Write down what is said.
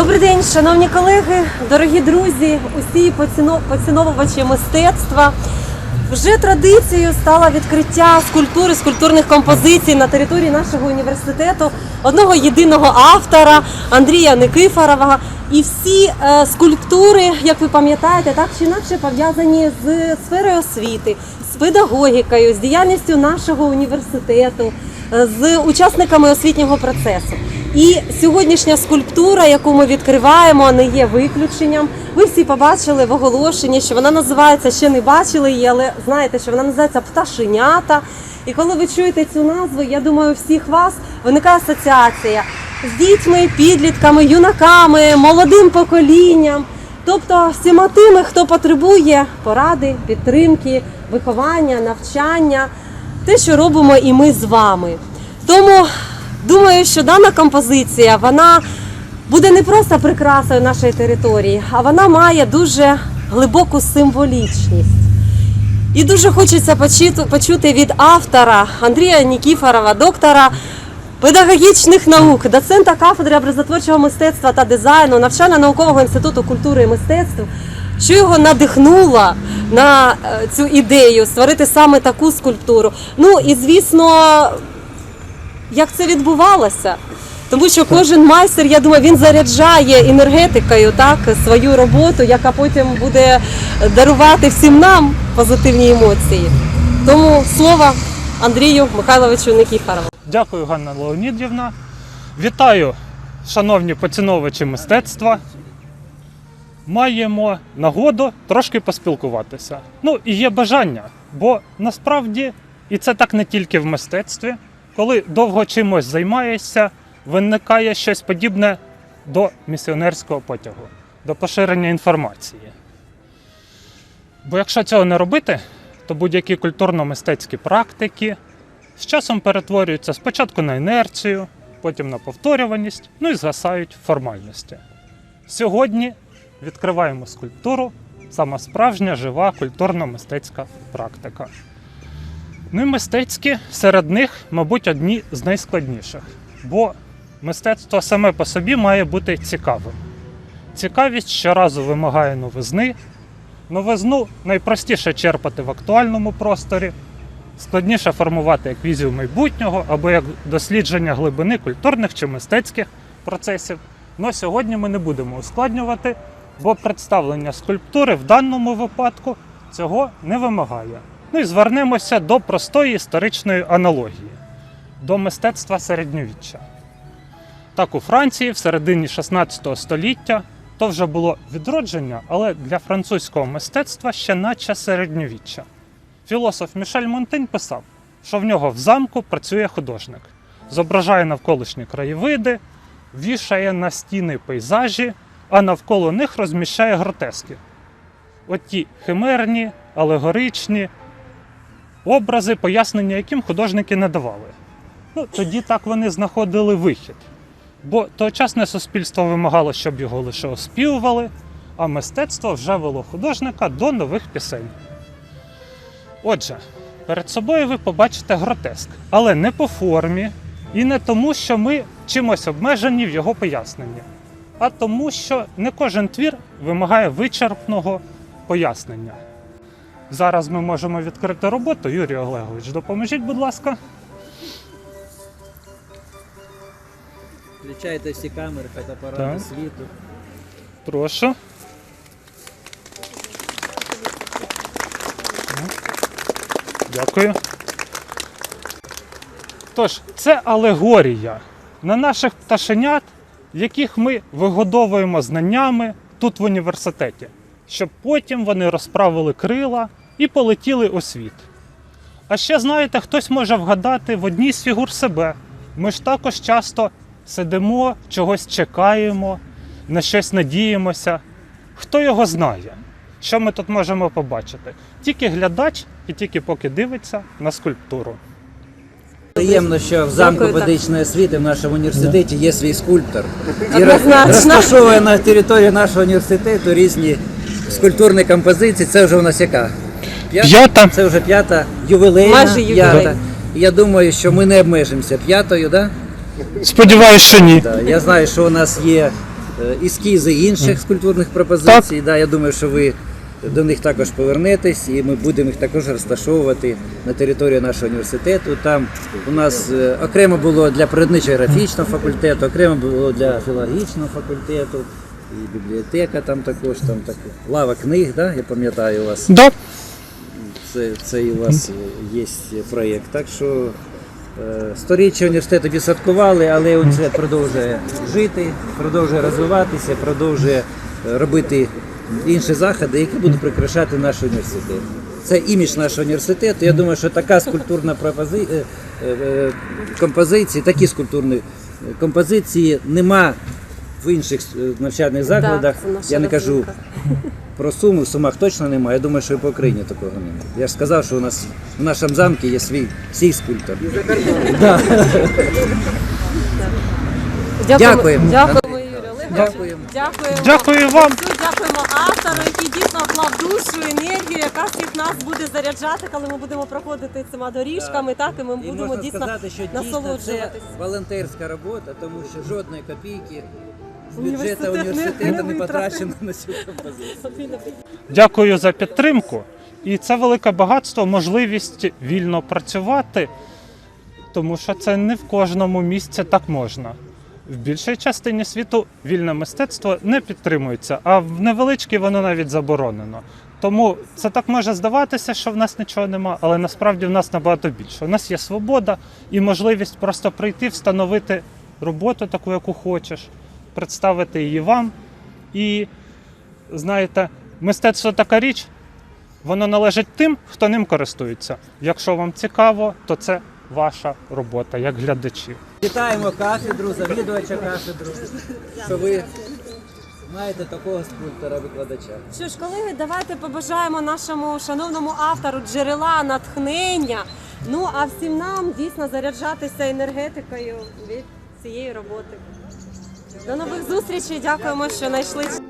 Добрий день, шановні колеги, дорогі друзі, усі поціно- поціновувачі мистецтва. Вже традицією стало відкриття скульптури, скульптурних композицій на території нашого університету одного єдиного автора Андрія Никифорова. І всі е, скульптури, як ви пам'ятаєте, так чи інакше пов'язані з сферою освіти, з педагогікою, з діяльністю нашого університету, е, з учасниками освітнього процесу. І сьогоднішня скульптура, яку ми відкриваємо, не є виключенням. Ви всі побачили в оголошенні, що вона називається ще не бачили її, але знаєте, що вона називається пташенята. І коли ви чуєте цю назву, я думаю, всіх вас виникає асоціація з дітьми, підлітками, юнаками, молодим поколінням, тобто всіма тими, хто потребує поради, підтримки, виховання, навчання, те, що робимо і ми з вами. Тому думаю, що дана композиція вона буде не просто прикрасою нашої території, а вона має дуже глибоку символічність. І дуже хочеться почути, від автора Андрія Нікіфорова, доктора педагогічних наук, доцента кафедри образотворчого мистецтва та дизайну навчально-наукового інституту культури і мистецтв, що його надихнуло на е, цю ідею створити саме таку скульптуру. Ну і звісно, як це відбувалося. Тому що кожен майстер, я думаю, він заряджає енергетикою так свою роботу, яка потім буде дарувати всім нам позитивні емоції. Тому слово Андрію Михайловичу Никіфорову. Дякую, Ганна Леонідівна. Вітаю, шановні поціновувачі мистецтва. Маємо нагоду трошки поспілкуватися. Ну і є бажання, бо насправді, і це так не тільки в мистецтві, коли довго чимось займаєшся, виникає щось подібне до місіонерського потягу, до поширення інформації. Бо якщо цього не робити, то будь-які культурно-мистецькі практики з часом перетворюються спочатку на інерцію, потім на повторюваність, ну і згасають формальності. Сьогодні відкриваємо скульптуру, сама справжня жива культурно-мистецька практика. Ну і мистецькі серед них, мабуть, одні з найскладніших, бо мистецтво саме по собі має бути цікавим. Цікавість щоразу вимагає новизни. Новизну найпростіше черпати в актуальному просторі, складніше формувати як візію майбутнього або як дослідження глибини культурних чи мистецьких процесів. Но сьогодні ми не будемо ускладнювати, бо представлення скульптури в даному випадку цього не вимагає. Ну і звернемося до простої історичної аналогії до мистецтва середньовіччя. Так, у Франції в середині 16 століття то вже було відродження, але для французького мистецтва ще наче середньовіччя. Філософ Мішель Монтень писав, що в нього в замку працює художник, зображає навколишні краєвиди, вішає на стіни пейзажі, а навколо них розміщає гротески. Оті химерні, алегоричні образи, пояснення яким художники не давали. Ну, тоді так вони знаходили вихід. Бо тогочасне суспільство вимагало, щоб його лише оспівували, а мистецтво вже вело художника до нових пісень. Отже, перед собою ви побачите гротеск, але не по формі і не тому, що ми чимось обмежені в його поясненні, а тому, що не кожен твір вимагає вичерпного пояснення. Зараз ми можемо відкрити роботу. Юрій Олегович, допоможіть, будь ласка. Включайте всі камери, фотоапарати, Так. світу. Прошу. Дякую. Тож, це алегорія на наших пташенят, яких ми вигодовуємо знаннями тут в університеті, щоб потім вони розправили крила і полетіли у світ. А ще знаєте, хтось може вгадати в одній з фігур себе. Ми ж також часто сидимо, чогось чекаємо, на щось надіємося. Хто його знає? Що ми тут можемо побачити? Тільки глядач і тільки поки дивиться на скульптуру. Приємно, що в замку Дякую, так. медичної освіти в нашому університеті є свій скульптор. І розташовує на території нашого університету різні скульптурні композиції. Це вже у нас яка? П'ята. Це вже п'ята ювілейна. Майже ювілей. п'ята. Я думаю, що ми не обмежимося п'ятою, да? Сподіваюсь, що ні. Да. Я знаю, що у нас є е, ескізи інших скульптурних пропозицій. Да, я думаю, що ви до них також повернетесь, і ми будемо їх також розташовувати на території нашого університету. Там у нас е, окремо було для природничо-графічного факультету, окремо було для філологічного факультету. І бібліотека там також, там так, лава книг, да? я пам'ятаю у вас. Да. Це, це і у вас є проєкт. Так що е, сторіччя університету відсадкували, але університет продовжує жити, продовжує розвиватися, продовжує робити інші заходи, які будуть прикрашати наш університет. Це імідж нашого університету. Я думаю, що така скульптурна пропози... е, е, композиція, такі скульптурні композиції нема в інших е, навчальних закладах. наша Я не кажу розумка. про Суми в Сумах точно немає. Я думаю, що і по Україні такого немає. Я ж сказав, що у нас в нашому замку є свій, свій скульптор. Да. Дякуємо. Дякуємо, Юрій Олегович. Дякуємо. Дякуємо. Дякую вам. Дякуємо автору, який дійсно вклав душу, енергію, яка всіх нас буде заряджати, коли ми будемо проходити цими доріжками, так і ми І будемо можна дійсно сказати, що дійсно це волонтерська робота, тому що жодної копійки з Університет бюджету університету не потрачено на цю композицію. Дякую за підтримку. І це велике багатство, можливість вільно працювати, тому що це не в кожному місці так можна. В більшій частині світу вільне мистецтво не підтримується, а в невеличкій воно навіть заборонено. Тому це так може здаватися, що в нас нічого нема, але насправді в нас набагато більше. У нас є свобода і можливість просто прийти, встановити роботу таку, яку хочеш, представити її вам. І знаєте, мистецтво така річ, воно належить тим, хто ним користується. Якщо вам цікаво, то це ваша робота як глядачів. Вітаємо кафедру, завідувача кафедру, що ви маєте такого скульптора-викладача. Що ж, колеги, давайте побажаємо нашому шановному автору джерела натхнення. Ну а всім нам дійсно заряджатися енергетикою від цієї роботи. До нових зустрічей. Дякуємо, що знайшли.